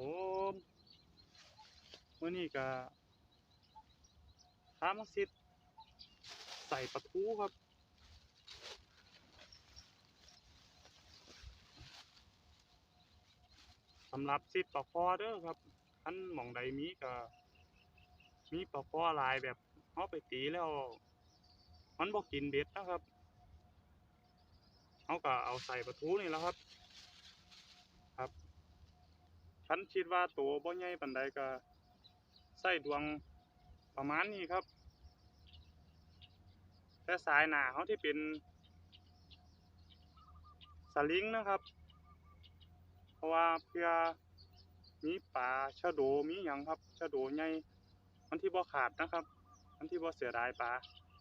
ผมมื่อนี้ก็ทามาซิดใส่ปลาทูครับ สำหรับซิดปลาคอเด้อครับคันหม่องใดมีก็มีปลาคอลายแบบเอาไปตีแล้ว มันบ่กินเบ็ดนะครับเขาก็เอาใส่ปลาทูนี่แล้วครับ คันคิดว่าตัวบ่ใหญ่ปานใดก็ใส่ดวงประมาณนี้ครับ แต่สายหนาเขาที่เป็นสลิงนะครับ เพราะว่าเพื่อมีปลาชะโดมีหยังครับชะโดใหญ่มันที่บ่ขาดนะครับ มันที่บ่เสียดายปลา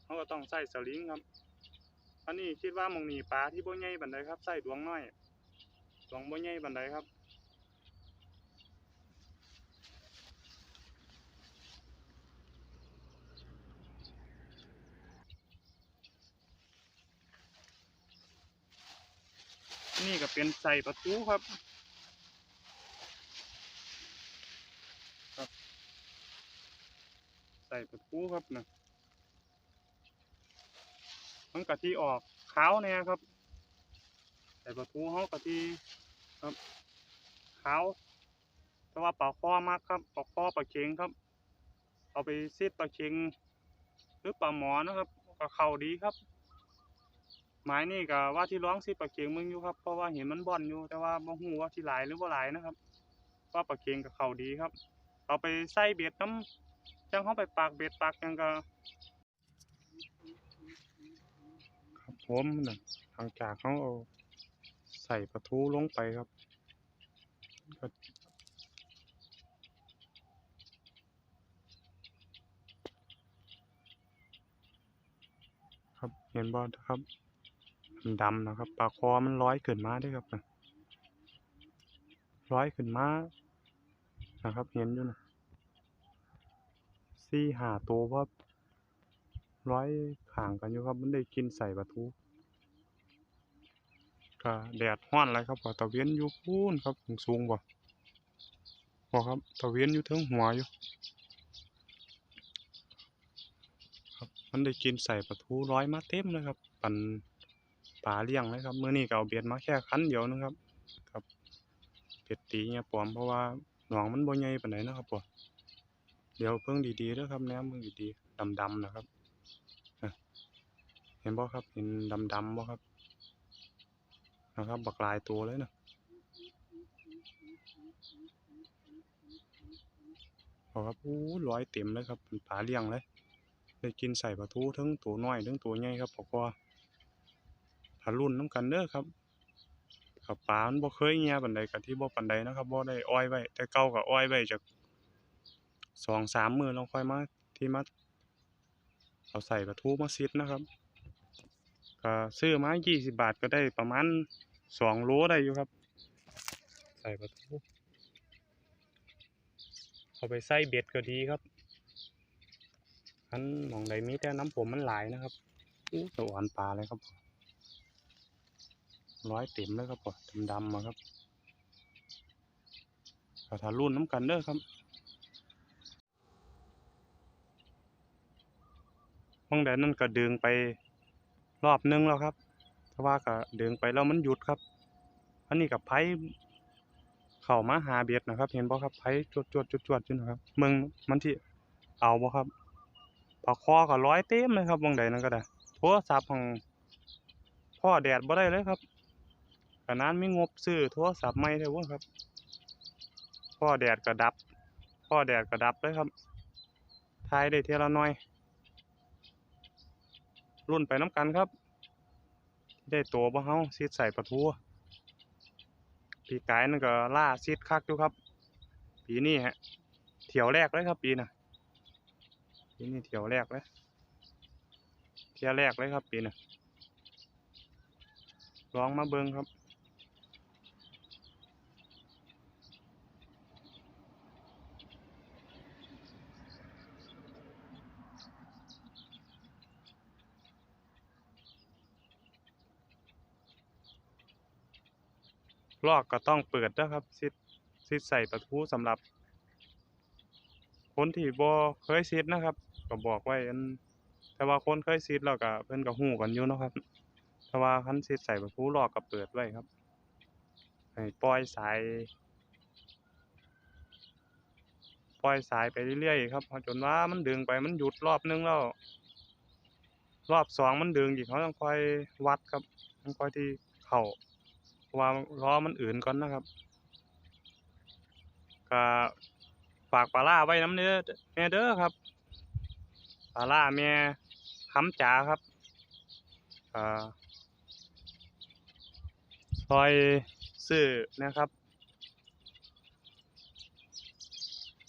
เขาก็ต้องใส่สลิงครับอันนี้คิดว่ามองนีปลาที่บ่ใหญ่ปานใดครับใส่ดวงน้อยดวงบ่ใหญ่ปานใดครับ นี่ก็เป็นใส่ประตูครับครับใส่ประตูครับนะมันกะทิออกขาวเนี่ยครับ ใส่ประตูเขากะทิครับขาวแต่ว่าปลาคอมากครับปลาคอปลาเค็งครับ เอาไปซีดปลาเค็งหรือปลาหมอนะครับก็เข้าดีครับ หมายนี่ก็ว่าที่ร้องสิปลาเค็งมึงอยู่ครับเพราะว่าเห็นมันบ่อนอยู่แต่ว่าบ่ฮู้ว่าที่หลายหรือบ่าหลายนะครับ ว่าปลาเค็งกับเขาดีครับ เอาไปใส่เบ็ดน้ำจังเขาไปปากเบ็ดปากจังก็ครับผมนะหลังจากเขาเอาใส่ปลาทูลงไปครับก็ครับเห็นบ่ครับ ดำนะครับปลาคอมันร้อยขึ้นมาด้วยครับร้อยขึ้นมานะครับเห็นอยู่นะสี่หาตัวว่าร้อยข่างกันอยู่ครับ มันได้กินใส่ปลาทูก็แดดห้อนอะไรครับตะเวียนอยู่พูนครับสูงๆบ่บ่ครับตะเวียนอยู่เทิงหัวอยู่ครับมันได้กินใส่ปลาทูร้อยมาเต็มเลยครับ ปัน ปลาเลี้ยงเลยครับมื้อนี้ก็เอาเบ็ดมาแค่คันเดียวนึงครับ ครับเบ็ดตีเนี่ยปลอมเพราะว่าหนองมันบ่ใหญ่ปานใดนะครับบ่เดี๋ยวเพิ่งดีๆเด้อครับแนมเบิ่งดีๆดำๆนะครับเห็นบ่ครับเห็นดำๆบ่ครับนะครับบักหลายตัวเลยนะเอครับอู้ร้อยเต็มเลยครับปลาเลี้ยงเลยได้กินใส่ปลาทูทั้งตัวน้อยทั้งตัวใหญ่ครับพราะว่าารุ่นน้ำกันเด้อครับกับปลามันบ่เคยเงียปานใดกับที่บ่ปานใดนะครับบ่ได้อ้อยไว้ แต่เก่าก็อ้อยไว้จักสองสามมือล้วค่อยมาที่มาเอาใส่ปลาทูมาซิดนะครับก็ซื้อมา20บบาทก็ได้ประมาณ2โลได้อยู่ครับ ใส่ปลาทูเอาไปใส่เบ็ดก็ดีครับอันมองใดมีแต่น้ำผมมันหลายนะครับอู้สวรรค์ปลาเลยครับ ร้อยเต็มเลยครับผมดำๆมาครับก็ถ้ารุ่นน้ำกันเด้อครับห้องแดนนั่นก็ดึงไปรอบนึงแล้วครับแต่ว่าก็ดึงไปแล้วมันหยุดครับ อันนี้กับไผ่เข้ามาหาเบ็ดนะครับ เห็นบ่ครับไผ่จวดจวดจวดจวดอยู่นะครับมืองมันที่เอาบ่ครับปลาคอก็ร้อยเต็มเลยครับวงใดนั่นก็ได้โทรศัพท์ของพ่อแดดบ่ได้เลยครับ ขนาดมีงบซื้อโทรศัพท์ใหม่เท่าครับ พ่อแดดก็ดับ พ่อแดดก็ดับเลยครับทายได้เท่าละน้อย รุ่นไปน้ำกันครับ ได้ตัวบ่เฮาซีดใส่ปลาทูปีกายนั่นก็ล่าซีดคักอยู่ครับ ปีนี้ฮะเที่ยวแรกเลยครับ ปีน่ะปีนี้เที่ยวแรกเลยเที่ยวแรกเลยครับปีน่ะลองมาเบิ่งครับ ลอกก็ต้องเปิดนะครับซิดซิดใส่ปลาทูสำหรับคนที่บ่เคยซิดนะครับ ก็บอกไว้อันแต่ว่าคนเคยซิดแล้วก็เพิ่นก็ฮู้กันอยู่นะครับแต่ว่าคันซิดใส่ปลาทูลอกก็เปิดไว้ครับให้ปล่อยสายปล่อยสายไปเรื่อยๆครับจนว่ามันดึงไปมันหยุดรอบนึงแล้วรอบสองมันดึงอีกเขาต้องคอยวัดครับต้องคอยที่เข้า ว่าล้อมันอื่นก่อนนะครับก็ฝากปลาล่าไว้น้ำเนื้อแม่เด้อครับปลาล่าแม่คำจ๋าครับอ่าซอยซื้อนะครับ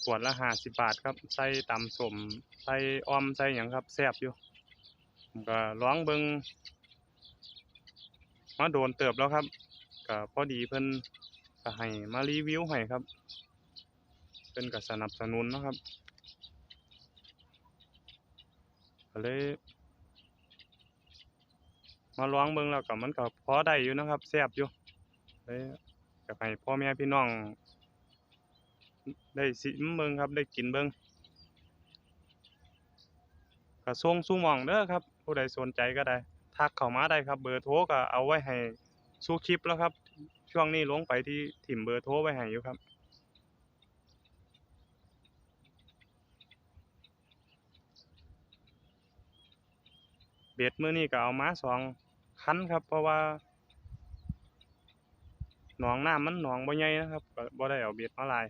ขวดละห้าสิบบาทครับ ใส่ตำสมใส่ออมใส่หยังครับแซ่บอยู่ผมก็ร้องเบิงมาโดนเติบแล้วครับ ก็พอดีเพิ่นก็ให้มารีวิวให้ครับ เพิ่นก็สนับสนุนนะครับก็เลยมาลองเบิ่งแล้วก็มันก็พอได้อยู่นะครับแซ่บอยู่เลยอยากให้พ่อแม่พี่น้อง ได้สิมเบิ่งครับ ได้กินเบิ่งก็ส่งสู่หม่องเด้อครับ ผู้ใดสนใจก็ได้ ทักเข้ามาได้ครับ เบอร์โทรก็เอาไว้ให้ สู่คลิปแล้วครับ ช่วงนี้ลงไปที่ถิ่มเบอร์โทรไว้ให้อยู่ครับ เบ็ดมือนี้ก็เอามาสองคันครับ เพราะว่าหนองน้ำมันหนองบ่ใหญ่นะครับก็บ่ได้เอาเบ็ดมาลาย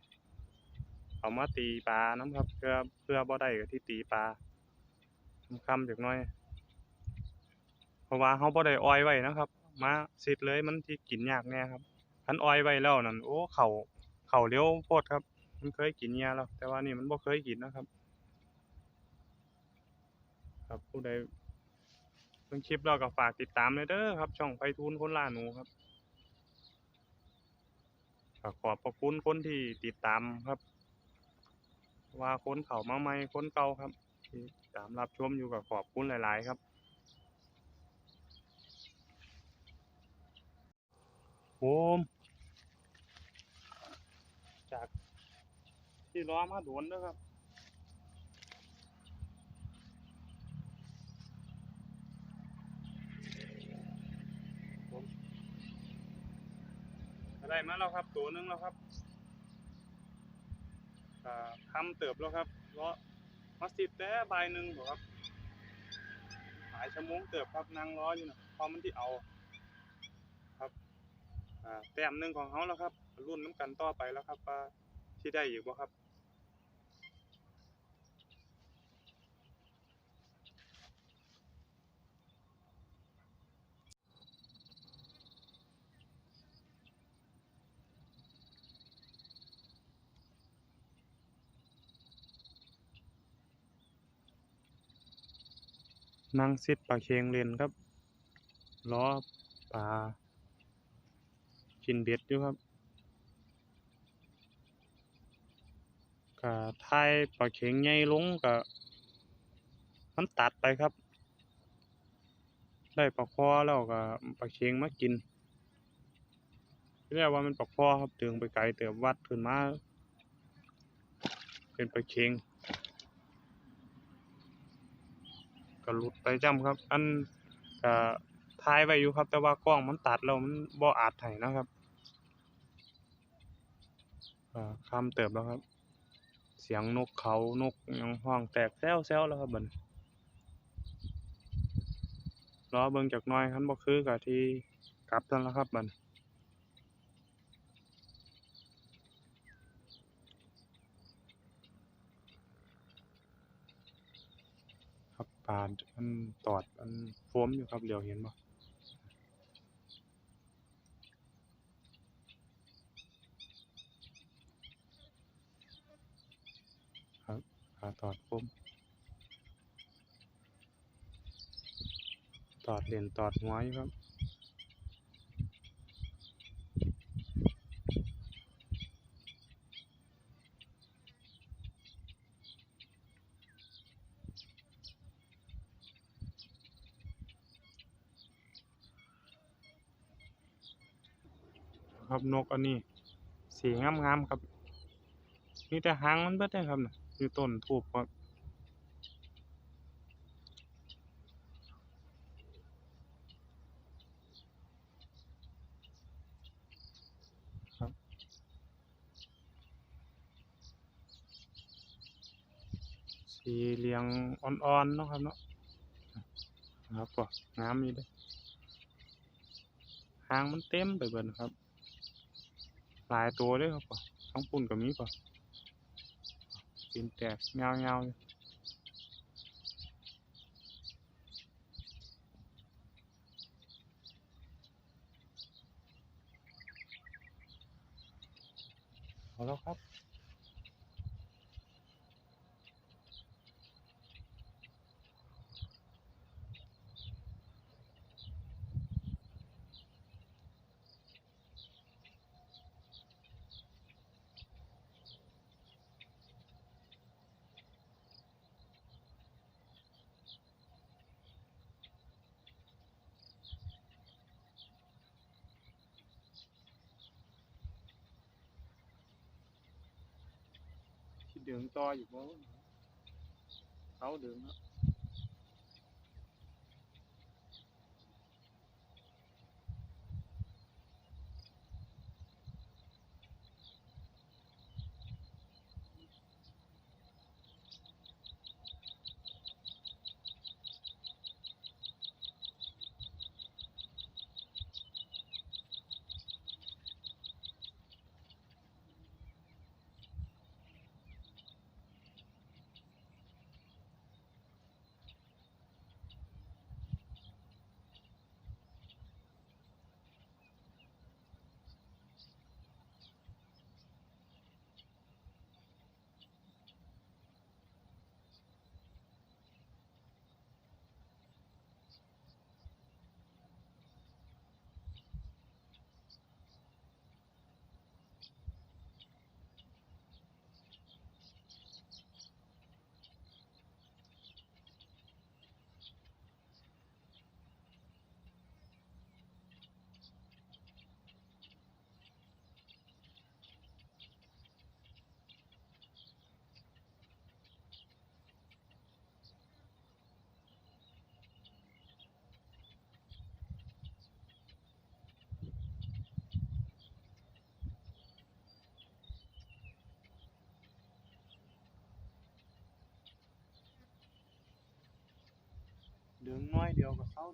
เอามาตีปลานํครับ เพื่อเพื่อบ่ได้ก็ที่ตีปลาคำๆจักหน่อย เพราะว่าเราบ่ได้ออยไว้นะครับ มาสิเลยมันสิกินยากแน่ครับคันออยไว้แล้วนั่นโอ้เข้าเข้าเร็วโพดครับ มันเคยกินเหยื่อแล้ว แต่ว่านี่มันบ่เคยกินนะครับ ครับผู้ใดเบิ่งคลิปแล้วก็ฝากติดตามด้วยเด้อครับ ช่องไผทูลคนล่าหนูครับก็ขอบพระคุณคนที่ติดตามครับ ว่าคนเข้ามาใหม่คนเก่าครับที่ตามรับชมอยู่ก็ขอบคุณหลาย ๆ ครับ โอมจากที่ล้อมาโดนเด้อครับผมได้มาแล้วครับ ตัวหนึงแล้วครับอ่าคำเติบแล้วครับล้อมาสิบแต่ใบหนึ่งบ่ครับ หายชั่วโมงเติบครับนั่งรออยู่นะพอมันที่เอา แต้มหนึ่งของเขาแล้วครับรุ่นน้ำกันต่อไปแล้วครับว่าที่ได้อยู่บ่ครับนั่งซิดปลาเค็งเลนครับล้อปลา กินเบ็ดอยู่ครับก็ทายปลาเค็งใหญ่ลงก็มันตัดไปครับ ได้ปลาคอแล้วก็ปลาเค็งมากินเรียกว่ามันปลาคอครับถึงไปไกลเติบวัดขึ้นมาเป็นปลาเค็งก็หลุดไปจ้ำครับ อันก็ถ่ายไว้อยู่ครับ แต่ว่ากล้องมันตัดแล้วมันบ่อาจให้นะครับ ข้ามเติบแล้วครับ เสียงนกเขานกยังห้องแตกแซวๆแล้วครับบันี้รอเบิ่งจักน่อยคันบ่คือก็ที่กลับซั่นแล้วครับบันครับปลามันตอดมันโฟมอยู่ครับเหลียวเห็นบ่ ครับปลาตอดโฟมตอดเหรียญตอดหัวอยู่ครับครับนกอันนี้สีงามๆครับมีแต่หางมันเบิดเลยครับน่ะ อยู่ต้นทูบครับครับสีเหลืองอ่อนๆเนาะครับเนาะครับก็งามอยู่เด้อหางมันเต็มไปเบิดนะครับ หลายตัวเลยครับป่ะทั้งปุ่นก็มีป่ะ กินแตกเงาเงาๆอยู่เอาแล้วครับ คิดเดืองต่อ อยู่บ่เขา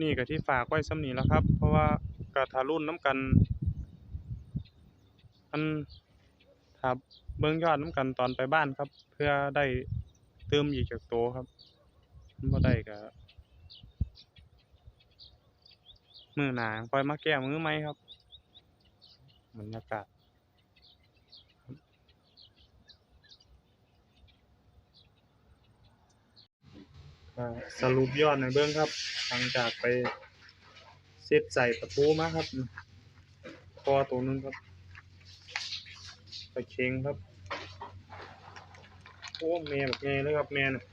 น้อยเดียวกับเขาเดืองแล้วคลิปนี้ก็ที่ฝากไว้ซ้ำนี้แล้วครับ เพราะว่ากระทารุ่นน้ำกันอันถ้าเบิ่งยอดน้ำกันตอนไปบ้านครับ เพื่อได้เติมอีกจากโตครับบ่ได้ก็มื้อหนาคอยมาแก้มือใหมครับบรรยากาศ สรุปยอดให้เบิ่งครับหลังจากไปเซตใส่ตะปูมาครับคอตัวนึงครับลาเค็งครับโอ้แม่บักแม่เลยครับแม่น่ะ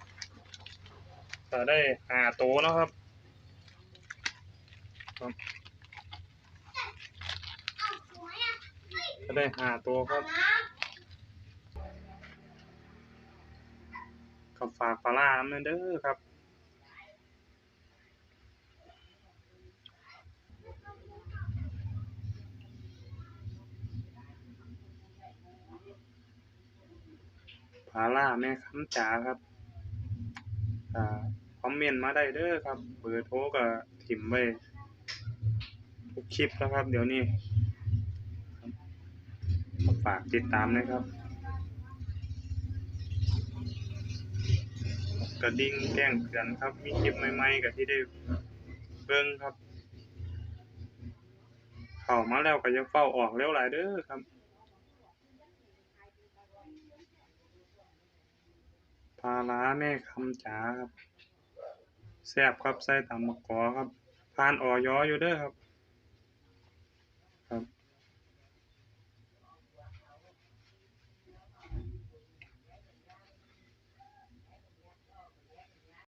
ถ้าได้หาโตวเนาะครับครับถ้าได้หาโตวครับกับฝากปลาล่าน้ำเนเด้อครับาล่าแม่คำจ๋าครับอ่าคอมเมนต์มาได้เด้อครับ เบอร์โทรก็ถิ่มไว้ทุกคลิปแล้วครับ เดี๋ยวนี้ครับฝากติดตามนะครับ กระดิ่งแจ้งเตือนครับ มีคลิปใหม่ๆก็ที่ได้เบิ่งครับ เข้ามาแล้วก็จะเฝ้าออกเร็วหลายเด้อครับ ลาล้าแม่คำจ๋าครับแซ่บครับใส่ตำมะกอครับผ่านออยอยู่เด้อครับ